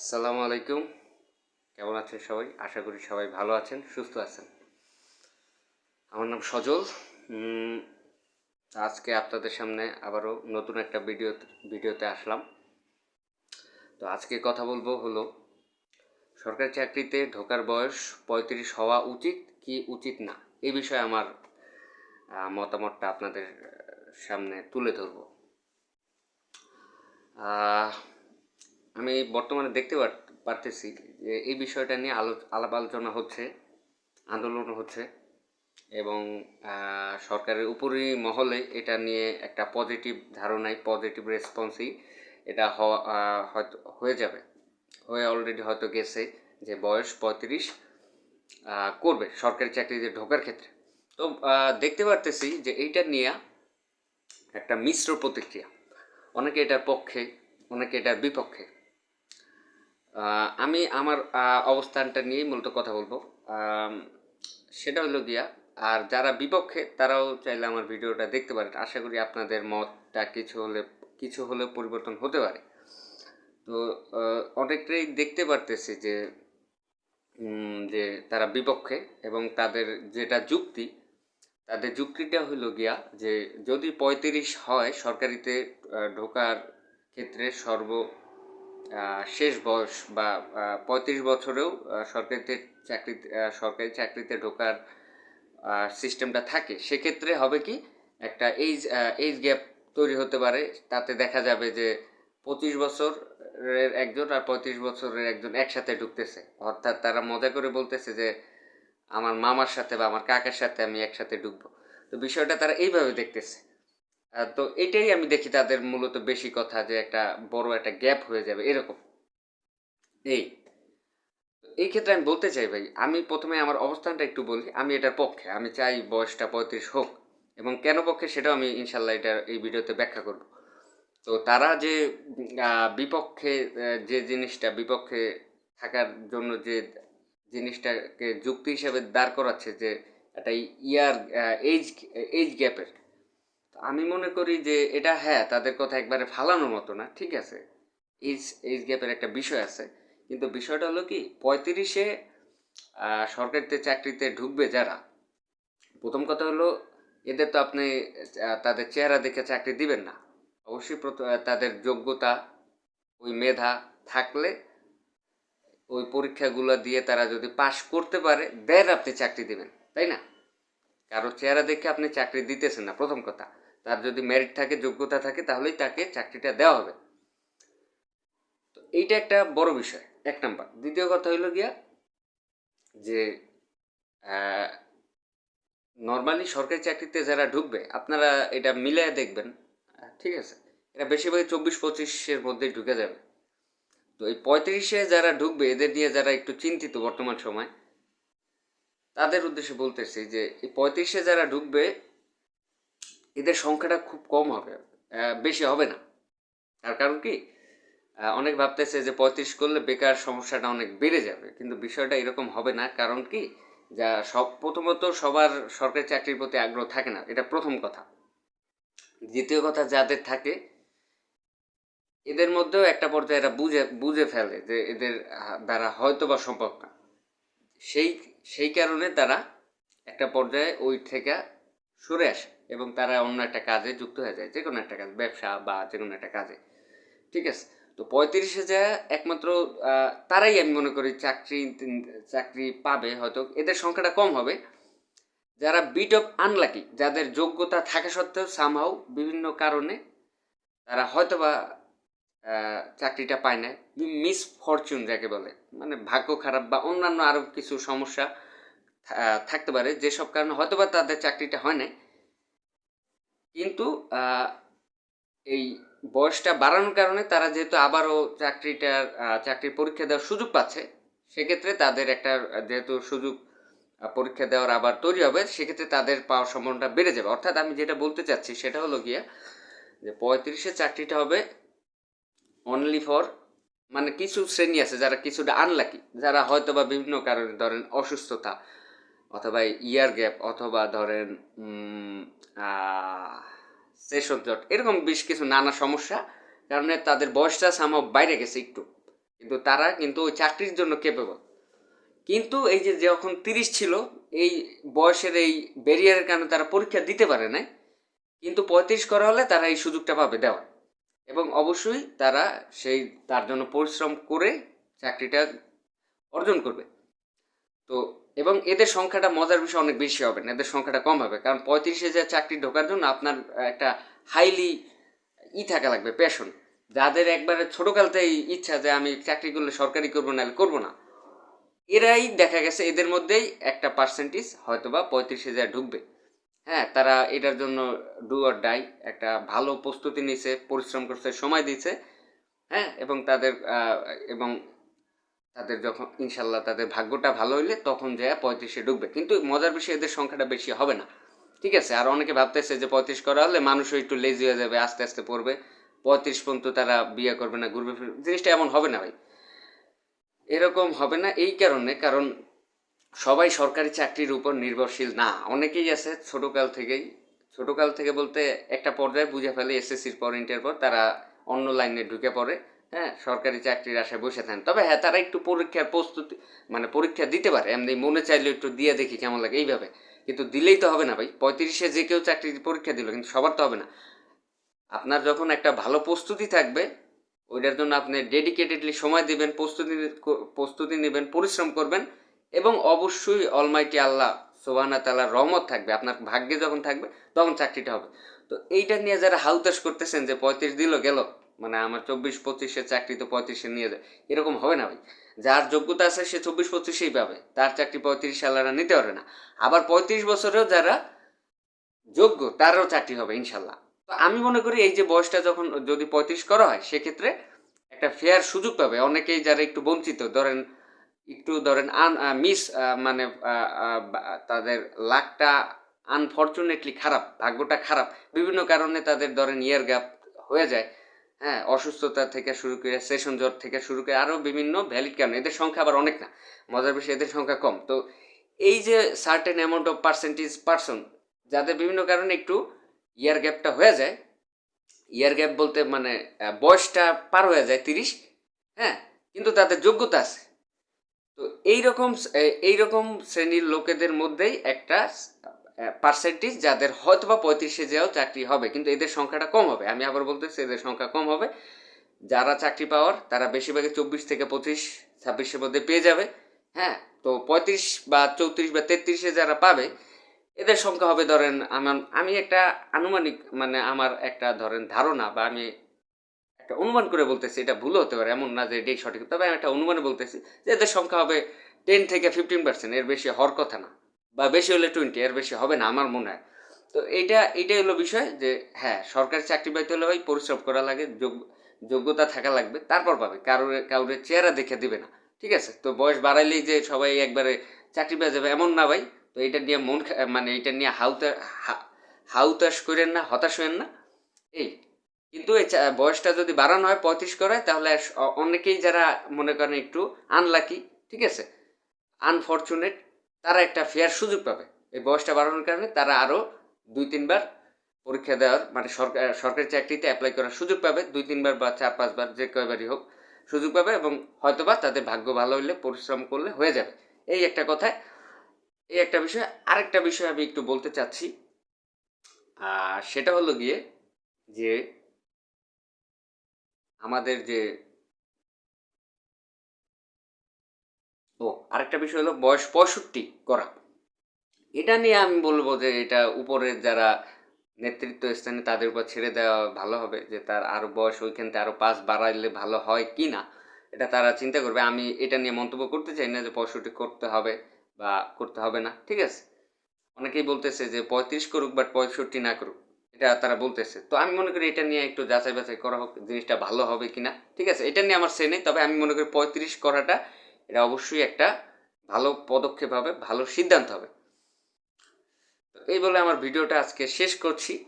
আসসালামু আলাইকুম। কেমন আছেন সবাই? আশা করি সবাই ভালো আছেন, সুস্থ আছেন। আমার নাম সজল। আজকে আপনাদের সামনে আবারও নতুন একটা ভিডিও, ভিডিওতে আসলাম। তো আজকে কথা বলব হলো, সরকারি চাকরিতে ঢোকার বয়স পঁয়ত্রিশ হওয়া উচিত কি উচিত না? এই বিষয়ে আমার মতামতটা আপনাদের সামনে তুলে ধরবো। আমি বর্তমানে দেখতে পার- পারতেছি যে এই বিষয়টা নিয়ে আলো আলাপ আলোচনা হচ্ছে, আন্দোলন হচ্ছে এবং সরকারের উপরি মহলে এটা নিয়ে একটা পজিটিভ ধারণাই পজিটিভ রেসপন্সই এটা হয়তো হয়ে যাবে। হয়ে অলরেডি হয়তো গেছে যে বয়স পঁয়ত্রিশ করবে সরকারি চাকরিতে ঢোকার ক্ষেত্রে। তো দেখতে পারতেছি যে এইটা নিয়ে একটা মিশ্র প্রতিক্রিয়া। অনেকে এটার পক্ষে, অনেকে এটার বিপক্ষে। আমি আমার অবস্থানটা নিয়েই মূলত কথা বলব। সেটা হলো গিয়া, আর যারা বিপক্ষে, তারাও চাইলে আমার ভিডিওটা দেখতে পারেন। আশা করি আপনাদের মতটা কিছু হলে, কিছু হলেও পরিবর্তন হতে পারে। তো অনেকটাই দেখতে পারতেছি যে যে তারা বিপক্ষে এবং তাদের যেটা যুক্তি, তাদের যুক্তিটা হলো গিয়া যে, যদি পঁয়ত্রিশ হয় সরকারিতে ঢোকার ক্ষেত্রে সর্ব শেষ বয়স বা পঁয়ত্রিশ বছরেও সরকারিতে চাকরি সরকারি চাকরিতে ঢোকার সিস্টেমটা থাকে। সেক্ষেত্রে হবে কি, একটা এইজ এইজ গ্যাপ তৈরি হতে পারে। তাতে দেখা যাবে যে পঁচিশ বছরের একজন আর পঁয়ত্রিশ বছরের একজন একসাথে ঢুকতেছে। অর্থাৎ তারা মজা করে বলতেছে যে, আমার মামার সাথে বা আমার কাকার সাথে আমি একসাথে ঢুকবো। তো বিষয়টা তারা এইভাবে দেখতেছে। তো এটাই আমি দেখি তাদের মূলত বেশি কথা যে একটা বড় একটা গ্যাপ হয়ে যাবে, এরকম। এই এই ক্ষেত্রে আমি বলতে চাই ভাই, আমি প্রথমে আমার অবস্থানটা একটু বলি, আমি এটার পক্ষে, আমি চাই বয়সটা পঁয়ত্রিশ হোক, এবং কেন পক্ষে সেটাও আমি ইনশাল্লাহ এটা এই ভিডিওতে ব্যাখ্যা করব। তো তারা যে বিপক্ষে যে জিনিসটা, বিপক্ষে থাকার জন্য যে জিনিসটাকে যুক্তি হিসাবে দাঁড় করাচ্ছে যে একটা ইয়ার এইজ এইজ গ্যাপের আমি মনে করি যে এটা হ্যাঁ তাদের কথা একবারে ফালানোর মতো না, ঠিক আছে? এইজ এইজ গ্যাপের একটা বিষয় আছে। কিন্তু বিষয়টা হলো কি, পঁয়ত্রিশে সরকারিতে চাকরিতে ঢুকবে যারা, প্রথম কথা হলো এদের তো আপনি তাদের চেহারা দেখে চাকরি দিবেন না। অবশ্যই তাদের যোগ্যতা, ওই মেধা থাকলে ওই পরীক্ষাগুলো দিয়ে তারা যদি পাশ করতে পারে দেন আপনি চাকরি দিবেন, তাই না? কারও চেহারা দেখে আপনি চাকরি দিতেছেন না, প্রথম কথা। তার যদি মেরিট থাকে, যোগ্যতা থাকে, তাহলেই তাকে চাকরিটা দেওয়া হবে। তো এইটা একটা বড় বিষয়, এক নাম্বার। দ্বিতীয় কথা হইল গিয়া যে নর্মালি সরকারি চাকরিতে যারা ঢুকবে, আপনারা এটা মিলিয়ে দেখবেন। ঠিক আছে? এটা বেশিরভাগই চব্বিশ পঁচিশের মধ্যেই ঢুকে যাবে। তো এই পঁয়ত্রিশে যারা ঢুকবে, এদের নিয়ে যারা একটু চিন্তিত বর্তমান সময়, তাদের উদ্দেশ্যে বলতেছি যে, এই পঁয়ত্রিশে যারা ঢুকবে এদের সংখ্যাটা খুব কম হবে বেশি হবে না। তার কারণ কি? অনেক ভাবতেছে যে পঁয়ত্রিশ করলে বেকার সমস্যাটা অনেক বেড়ে যাবে, কিন্তু বিষয়টা এরকম হবে না। কারণ কি? যা সব, প্রথমত সবার সরকারি চাকরির প্রতি আগ্রহ থাকে না, এটা প্রথম কথা। দ্বিতীয় কথা, যাদের থাকে, এদের মধ্যেও একটা পর্যায়ে এরা বুঝে বুঝে ফেলে যে এদের দ্বারা হয়তো বা সম্ভব না। সেই সেই কারণে তারা একটা পর্যায়ে ওই থেকে সরে আসে এবং তারা অন্য একটা কাজে যুক্ত হয়ে যায় যে কোনো একটা কাজ, ব্যবসা বা যে কোনো একটা কাজে। ঠিক আছে? তো পঁয়ত্রিশে যা একমাত্র তারাই আমি মনে করি চাকরি চাকরি পাবে, হয়তো এদের সংখ্যাটা কম হবে। যারা বিট অফ আনলাকি যাদের যোগ্যতা থাকা সত্ত্বেও সামহাও বিভিন্ন কারণে তারা হয়তো বা চাকরিটা পায় না মিস ফরচুন যাকে বলে মানে ভাগ্য খারাপ বা অন্যান্য আরও কিছু সমস্যা থাকতে পারে যেসব কারণে হয়তোবা তাদের চাকরিটা হয় না কিন্তু এই বয়সটা বাড়ানোর কারণে তারা যেহেতু আবারও চাকরিটার চাকরির পরীক্ষা দেওয়ার সুযোগ পাচ্ছে, সেক্ষেত্রে তাদের একটা, যেহেতু সুযোগ পরীক্ষা দেওয়ার আবার তৈরি হবে, সেক্ষেত্রে তাদের পাওয়ার সম্ভাবনাটা বেড়ে যাবে। অর্থাৎ আমি যেটা বলতে চাচ্ছি সেটা হলো গিয়া যে পঁয়ত্রিশে চাকরিটা হবে অনলি ফর মানে কিছু শ্রেণি আছে যারা কিছুটা আনলাকি যারা হয়তো বা বিভিন্ন কারণে ধরেন অসুস্থতা অথবা ইয়ার গ্যাপ অথবা ধরেন সেশন জট এরকম বেশ কিছু নানা সমস্যা, কারণে তাদের বয়সটা সামাও বাইরে গেছে একটু। কিন্তু তারা কিন্তু ওই চাকরির জন্য কেপেবল কিন্তু এই যে যখন তিরিশ ছিল, এই বয়সের এই ব্যারিয়ারের কারণে তারা পরীক্ষা দিতে পারে না কিন্তু পঁয়ত্রিশ করা হলে তারা এই সুযোগটা পাবে দেওয়া এবং অবশ্যই তারা সেই, তার জন্য পরিশ্রম করে চাকরিটা অর্জন করবে। তো এবং এদের সংখ্যাটা মজার বিষয় অনেক বেশি হবে না, এদের সংখ্যাটা কম হবে। কারণ পঁয়ত্রিশ হাজার চাকরি ঢোকার জন্য আপনার একটা হাইলি ই থাকা লাগবে প্যাশন যাদের একবারে ছোটোকালতেই ইচ্ছা যে আমি চাকরি করলে সরকারি করব, নাহলে করব না। এরাই দেখা গেছে এদের মধ্যেই একটা পার্সেন্টেজ হয়তো বা পঁয়ত্রিশ হাজার ঢুকবে। হ্যাঁ তারা এটার জন্য ডু অর ডাই একটা ভালো প্রস্তুতি নিছে পরিশ্রম করছে, সময় দিয়েছে। হ্যাঁ এবং তাদের এবং তাদের যখন, ইনশাল্লাহ তাদের ভাগ্যটা ভালো হইলে তখন যায় পঁয়ত্রিশে ঢুকবে। কিন্তু মজার বিষয়, এদের সংখ্যাটা বেশি হবে না। ঠিক আছে? আর অনেকে ভাবতেছে যে পঁয়ত্রিশ করা হলে মানুষও একটু লেজি হয়ে যাবে, আস্তে আস্তে পড়বে। পঁয়ত্রিশ পর্যন্ত তারা বিয়ে করবে না, ঘুরবে ফিরবে। জিনিসটা এমন হবে না ভাই। এরকম হবে না এই কারণে, কারণ সবাই সরকারি চাকরির উপর নির্ভরশীল না। অনেকেই আছে ছোটকাল থেকেই, ছোটকাল থেকে বলতে একটা পর্যায়ে বুঝে ফেলে এসএসসির পর, ইন্টার পর তারা অন্য লাইনে ঢুকে পড়ে। হ্যাঁ সরকারি চাকরির আশায় বসে থাকেন। তবে হ্যাঁ তারা একটু পরীক্ষার প্রস্তুতি মানে পরীক্ষা দিতে পারে। এমনি মনে চাইলে একটু দিয়ে দেখি কেমন লাগে এইভাবে। কিন্তু দিলেই তো হবে না ভাই। পঁয়ত্রিশে যে কেউ চাকরির পরীক্ষা দিল, কিন্তু সবার তো হবে না। আপনার যখন একটা ভালো প্রস্তুতি থাকবে, ওইটার জন্য আপনি ডেডিকেটেডলি সময় দিবেন, প্রস্তুতি প্রস্তুতি নেবেন, পরিশ্রম করবেন এবং অবশ্যই অলমাইটি আল্লাহ সোবানা তালার রহমত থাকবে। আপনার ভাগ্যে যখন থাকবে, তখন চাকরিটা হবে। তো এইটা নিয়ে যারা হাউতাস করতেছেন যে পঁয়ত্রিশ দিল, গেল মানে আমার চব্বিশ পঁচিশে চাকরি তো পঁয়ত্রিশে নিয়ে যায়। এরকম হবে না ভাই। যার যোগ্যতা আছে সে চব্বিশ পঁচিশেই পাবে। তার চাকরি পঁয়ত্রিশ সালারা নিতে পারবে না। আবার পঁয়ত্রিশ বছরেও যারা যোগ্য, তারও চাকরি হবে ইনশাল্লাহ। তো আমি মনে করি এই যে বয়সটা যখন যদি পঁয়ত্রিশ করা হয়, সেক্ষেত্রে একটা ফেয়ার সুযোগ পাবে। অনেকেই যারা একটু বঞ্চিত, ধরেন একটু ধরেন আন মিস মানে তাদের লাকটা আনফর্চুনেটলি খারাপ, ভাগ্যটা খারাপ। বিভিন্ন কারণে তাদের ধরেন ইয়ার গ্যাপ হয়ে যায়। হ্যাঁ অসুস্থতা থেকে শুরু করে সেশন জ্বর থেকে শুরু করে আরও বিভিন্ন ভ্যালিড কারণ। এদের সংখ্যা আবার অনেক না, মজার বিষয় এদের সংখ্যা কম। তো এই যে certain amount of percentage person যাদের বিভিন্ন কারণে একটু ইয়ার গ্যাপটা হয়ে যায় ইয়ার গ্যাপ বলতে মানে বয়সটা পার হয়ে যায় তিরিশ হ্যাঁ কিন্তু তাদের যোগ্যতা আছে। তো এইরকম এইরকম শ্রেণির লোকেদের মধ্যেই একটা পার্সেন্টেজ যাদের হয়তো বা পঁয়ত্রিশে যাও চাকরি হবে, কিন্তু এদের সংখ্যাটা কম হবে। আমি আবার বলতেছি, এদের সংখ্যা কম হবে। যারা চাকরি পাওয়ার, তারা বেশিরভাগই চব্বিশ থেকে পঁচিশ, ছাব্বিশের মধ্যে পেয়ে যাবে। হ্যাঁ তো পঁয়ত্রিশ বা চৌত্রিশ বা তেত্রিশে যারা পাবে, এদের সংখ্যা হবে ধরেন, আমার, আমি একটা আনুমানিক মানে আমার একটা ধরেন ধারণা বা আমি একটা অনুমান করে বলতেছি, এটা ভুল হতে পারে, এমন না যে এটাই সঠিক। তবে আমি একটা অনুমানে বলতেছি যে এদের সংখ্যা হবে টেন থেকে ফিফটিন পার্সেন্ট এর বেশি হওয়ার কথা না। বা বেশি হলে টোয়েন্টি এর বেশি হবে না আমার মনে হয়। তো এইটা এটাই হলো বিষয় যে হ্যাঁ সরকারি চাকরি পাইতে হলে ভাই পরিশ্রম করা লাগে, যোগ- যোগ্যতা থাকা লাগবে, তারপর পাবে। কারোর কারোর চেহারা দেখে দিবে না, ঠিক আছে? তো বয়স বাড়াইলেই যে সবাই একবারে চাকরি পেয়ে যাবে, এমন না ভাই। তো এটা নিয়ে মন মানে এটা নিয়ে হাউতা হাউতাস করেন না, হতাশ হয়েন না। এই, কিন্তু এই বয়সটা যদি বাড়ানো হয়, পঁয়ত্রিশ করায় তাহলে অনেকেই যারা মনে করেন একটু আনলাকি ঠিক আছে? আনফর্চুনেট তারা একটা ফেয়ার সুযোগ পাবে। এই বয়সটা বাড়ানোর কারণে তারা আরও দুই, তিনবার পরীক্ষা দেওয়ার মানে সরকার, সরকারি চাকরিতে অ্যাপ্লাই করার সুযোগ পাবে। দুই, তিনবার বা চার, পাঁচবার যে কয়বারই হোক সুযোগ পাবে এবং হয়তোবা তাদের ভাগ্য ভালো হইলে পরিশ্রম করলে হয়ে যাবে। এই একটা কথা। এই একটা বিষয়। আরেকটা বিষয় আমি একটু বলতে চাচ্ছি। সেটা হলো গিয়ে যে আমাদের যে ও, আরেকটা বিষয় হলো বয়স পঁয়ষট্টি করা এটা নিয়ে আমি বলব যে এটা উপরের যারা নেতৃত্ব স্থানে তাদের উপর ছেড়ে দেওয়া ভালো হবে, যে তার আরও বয়স ওইখান থেকে আরও পাঁচ বাড়াইলে ভালো হয় কি না, এটা তারা চিন্তা করবে। আমি এটা নিয়ে মন্তব্য করতে চাই না যে পঁয়ষট্টি করতে হবে বা করতে হবে না, ঠিক আছে? অনেকেই বলতেছে যে পঁয়ত্রিশ করুক বাট পঁয়ষট্টি না করুক, এটা তারা বলতেছে। তো আমি মনে করি এটা নিয়ে একটু যাচাই বাছাই করা হোক, জিনিসটা ভালো হবে কিনা, ঠিক আছে? এটা নিয়ে আমার সে নেই, তবে আমি মনে করি পঁয়ত্রিশ করাটা এটা অবশ্যই একটা ভালো পদক্ষেপ হবে, ভালো সিদ্ধান্ত হবে। এই বলে আমার ভিডিওটা আজকে শেষ করছি।